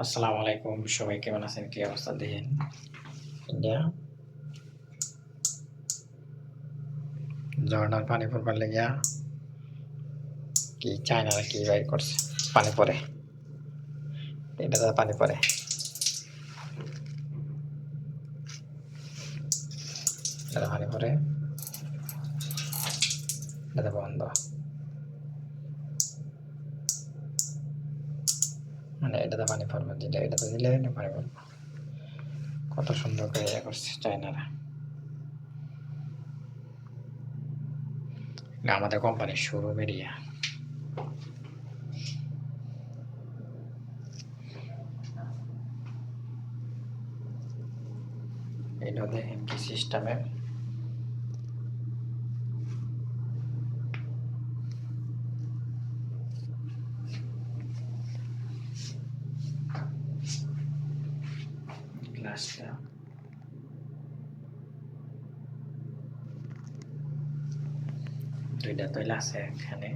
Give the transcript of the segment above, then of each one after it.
আসসালামু আলাইকুম সবাই কেমন আছেন কি অবস্থা দেখেন ইন্ডিয়া ঝর্ণার পানি পড়বার লেগিয়া কি চায়নারা কি বাইর করছে পানি পড়ে এটা তো পানি পড়ে এটা পানি পড়ে এটা বন্ধ মানে এটাতে পানি পড়বে, যেটা এটাতে দিলে এটা পানি পড়বে। কত সুন্দর করে ইয়ে করছে চায়নারা। আমাদের কোম্পানির শোরুম এরিয়া এটা দেখেন কি সিস্টেমে গ্লাসটা দুইটা তৈল আছে এখানে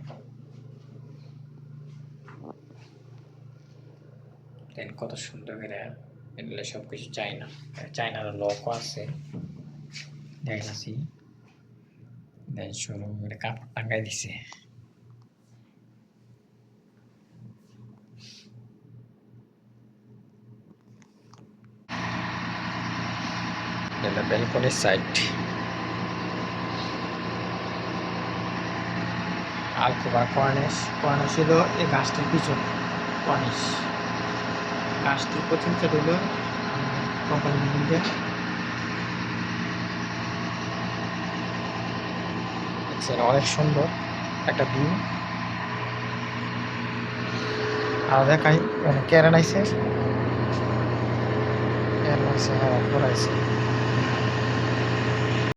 দেন কত সুন্দর করে এগুলো সব কিছু চাইনা চাইনার লকও আছে দেখাচ্ছি দেন শুরু করে কাপড় টাঙ্গাই দিছে এটা ব্যালকনির সাইড আলকোবা কর্নেশ কর্নেশ হলো এই গাছটির পিছনে কর্নিশ গাছটির প্রথম সাইড হলো কোম্পানি দেখছেন অনেক সুন্দর একটা ভিউ আর দেখাই কেরান আইসে কেরান হ্যাঁ পড়াইছে